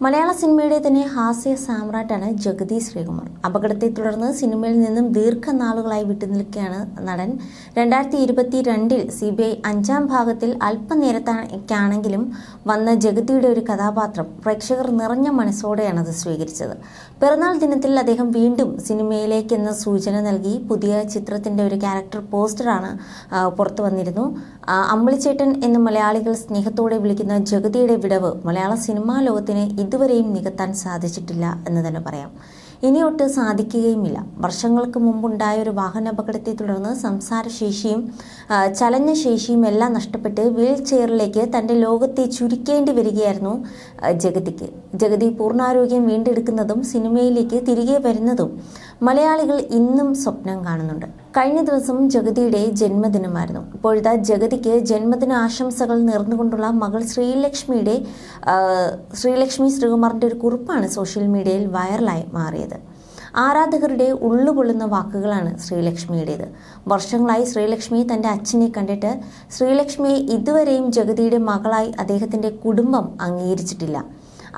മലയാള സിനിമയുടെ തന്നെ ഹാസ്യ സാമ്രാട്ടാണ് ജഗതി ശ്രീകുമാർ അപകടത്തെ തുടർന്ന് സിനിമയിൽ നിന്നും ദീർഘനാളുകളായി വിട്ടുനിൽക്കുകയാണ് നടൻ. രണ്ടായിരത്തി ഇരുപത്തി രണ്ടിൽ സി ബി ഐ അഞ്ചാം ഭാഗത്തിൽ അല്പനേരത്തേക്കാണെങ്കിലും വന്ന ജഗതിയുടെ ഒരു കഥാപാത്രം പ്രേക്ഷകർ നിറഞ്ഞ മനസ്സോടെയാണ് അത് സ്വീകരിച്ചത്. പിറന്നാൾ ദിനത്തിൽ അദ്ദേഹം വീണ്ടും സിനിമയിലേക്കെന്ന സൂചന നൽകി പുതിയ ചിത്രത്തിന്റെ ഒരു ക്യാരക്ടർ പോസ്റ്ററാണ് പുറത്തു വന്നിരുന്നു. അമ്പിളിച്ചേട്ടൻ എന്ന് മലയാളികൾ സ്നേഹത്തോടെ വിളിക്കുന്ന ജഗതിയുടെ വിടവ് മലയാള സിനിമാ ലോകത്തിന് ഇതുവരെയും നികത്താൻ സാധിച്ചിട്ടില്ല എന്ന് തന്നെ പറയാം. ഇനിയൊട്ട് സാധിക്കുകയുമില്ല. വർഷങ്ങൾക്ക് മുമ്പുണ്ടായ ഒരു വാഹനാപകടത്തെ തുടർന്ന് സംസാരശേഷിയും ചലനശേഷിയും എല്ലാം നഷ്ടപ്പെട്ട് വീൽ ചെയറിലേക്ക് തന്റെ ലോകത്തെ ചുരുക്കേണ്ടി വരികയായിരുന്നു ജഗതിക്ക്. ജഗതി പൂർണാരോഗ്യം വീണ്ടെടുക്കുന്നതും സിനിമയിലേക്ക് തിരികെ വരുന്നതും മലയാളികൾ ഇന്നും സ്വപ്നം കാണുന്നുണ്ട്. കഴിഞ്ഞ ദിവസം ജഗതിയുടെ ജന്മദിനമായിരുന്നു. ഇപ്പോഴത്തെ ജഗതിക്ക് ജന്മദിന ആശംസകൾ നേർന്നുകൊണ്ടുള്ള മകൾ ശ്രീലക്ഷ്മിയുടെ ശ്രീലക്ഷ്മി ശ്രീകുമാറിന്റെ ഒരു കുറിപ്പാണ് സോഷ്യൽ മീഡിയയിൽ വൈറലായി മാറിയത്. ആരാധകരുടെ ഉള്ളുപൊള്ളുന്ന വാക്കുകളാണ് ശ്രീലക്ഷ്മിയുടേത്. വർഷങ്ങളായി ശ്രീലക്ഷ്മി തന്റെ അച്ഛനെ കണ്ടിട്ട് ശ്രീലക്ഷ്മിയെ ഇതുവരെയും ജഗതിയുടെ മകളായി അദ്ദേഹത്തിന്റെ കുടുംബം അംഗീകരിച്ചിട്ടില്ല.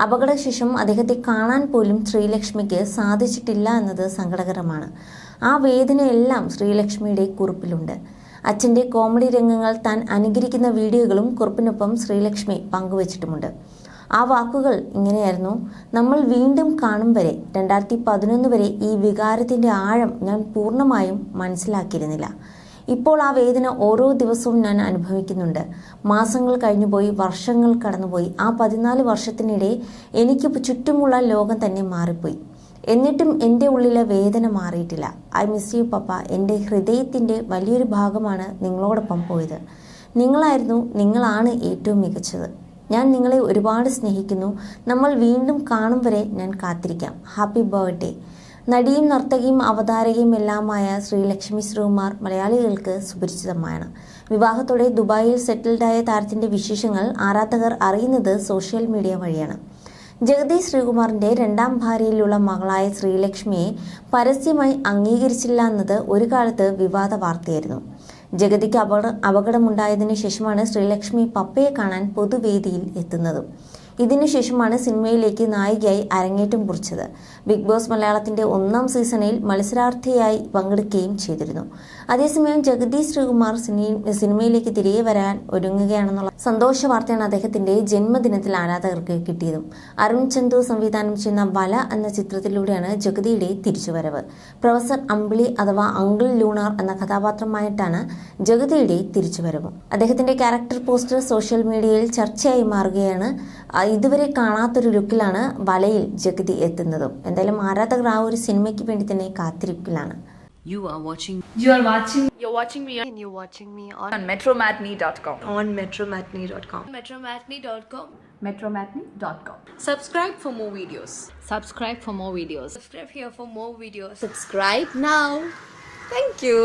അപകടശേഷം അദ്ദേഹത്തെ കാണാൻ പോലും ശ്രീലക്ഷ്മിക്ക് സാധിച്ചിട്ടില്ല എന്നത് സങ്കടകരമാണ്. ആ വേദനയെല്ലാം ശ്രീലക്ഷ്മിയുടെ കുറിപ്പിലുണ്ട്. അച്ഛന്റെ കോമഡി രംഗങ്ങൾ താൻ അനുകരിക്കുന്ന വീഡിയോകളും കുറിപ്പിനൊപ്പം ശ്രീലക്ഷ്മി പങ്കുവച്ചിട്ടുമുണ്ട്. ആ വാക്കുകൾ ഇങ്ങനെയായിരുന്നു നമ്മൾ വീണ്ടും കാണും വരെ രണ്ടായിരത്തി പതിനൊന്ന് വരെ ഈ വികാരത്തിന്റെ ആഴം ഞാൻ പൂർണമായും മനസ്സിലാക്കിയിരുന്നില്ല. ഇപ്പോൾ ആ വേദന ഓരോ ദിവസവും ഞാൻ അനുഭവിക്കുന്നുണ്ട്. മാസങ്ങൾ കഴിഞ്ഞുപോയി വർഷങ്ങൾ കടന്നുപോയി ആ പതിനാല് വർഷത്തിനിടെ എനിക്ക് ചുറ്റുമുള്ള ലോകം തന്നെ മാറിപ്പോയി. എന്നിട്ടും എന്റെ ഉള്ളിലെ വേദന മാറിയിട്ടില്ല. I miss you papa. എന്റെ ഹൃദയത്തിന്റെ വലിയൊരു ഭാഗമാണ് നിങ്ങളോടൊപ്പം പോയത്. നിങ്ങളായിരുന്നു നിങ്ങളാണ് ഏറ്റവും മികച്ചത്. ഞാൻ നിങ്ങളെ ഒരുപാട് സ്നേഹിക്കുന്നു. നമ്മൾ വീണ്ടും കാണും വരെ ഞാൻ കാത്തിരിക്കാം. Happy birthday. നടിയും നർത്തകിയും അവതാരകയും എല്ലാമായ ശ്രീ ലക്ഷ്മി ശ്രീകുമാർ മലയാളികൾക്ക് സുപരിചിതമാണ്. വിവാഹത്തോടെ ദുബായിൽ സെറ്റിൽഡായ താരത്തിന്റെ വിശേഷങ്ങൾ ആരാധകർ അറിയുന്നത് സോഷ്യൽ മീഡിയ വഴിയാണ്. ജഗതി ശ്രീകുമാറിന്റെ രണ്ടാം ഭാര്യയിലുള്ള മകളായ ശ്രീലക്ഷ്മിയെ പരസ്യമായി അംഗീകരിച്ചില്ല എന്നത് ഒരു കാലത്ത് വിവാദ വാർത്തയായിരുന്നു. ജഗതിക്ക് അപകട അപകടമുണ്ടായതിനു ശേഷമാണ് ശ്രീലക്ഷ്മി പപ്പയെ കാണാൻ പൊതുവേദിയിൽ എത്തുന്നതും. ഇതിനുശേഷമാണ് സിനിമയിലേക്ക് നായികയായി അരങ്ങേറ്റം കുറിച്ചത്. ബിഗ് ബോസ് മലയാളത്തിന്റെ ഒന്നാം സീസണിൽ മത്സരാർത്ഥിയായി പങ്കെടുക്കുകയും ചെയ്തിരുന്നു. അതേസമയം ജഗദീഷ് ശ്രീകുമാർ സിനിമയിലേക്ക് തിരികെ വരാൻ ഒരുങ്ങുകയാണെന്നുള്ള സന്തോഷ വാർത്തയാണ് അദ്ദേഹത്തിന്റെ ജന്മദിനത്തിൽ ആരാധകർക്ക് കിട്ടിയതും. അരുൺ ചന്തു സംവിധാനം ചെയ്യുന്ന വല എന്ന ചിത്രത്തിലൂടെയാണ് ജഗതിയുടെ തിരിച്ചുവരവ്. പ്രൊഫസർ അമ്പിളി അഥവാ അങ്കിൾ ലൂണാർ എന്ന കഥാപാത്രമായിട്ടാണ് ജഗതിയുടെ തിരിച്ചുവരവ്. അദ്ദേഹത്തിന്റെ ക്യാരക്ടർ പോസ്റ്റർ സോഷ്യൽ മീഡിയയിൽ ചർച്ചയായി മാറുകയാണ് ഇതുവരെ കാണാത്തൊരു ലുക്കിലാണ് വലയിൽ ജഗതി എത്തുന്നതും എന്തായാലും ആരാധകർ ആ ഒരു സിനിമയ്ക്ക് വേണ്ടി തന്നെ കാത്തിരിപ്പിലാണ് You are watching You are watching You're watching me and you're watching me on, on metromatney.com. on metromatney.com. metromatney.com. Metromatney.com. Subscribe for more videos. subscribe for more videos. Subscribe here for more videos. Subscribe now. Thank you.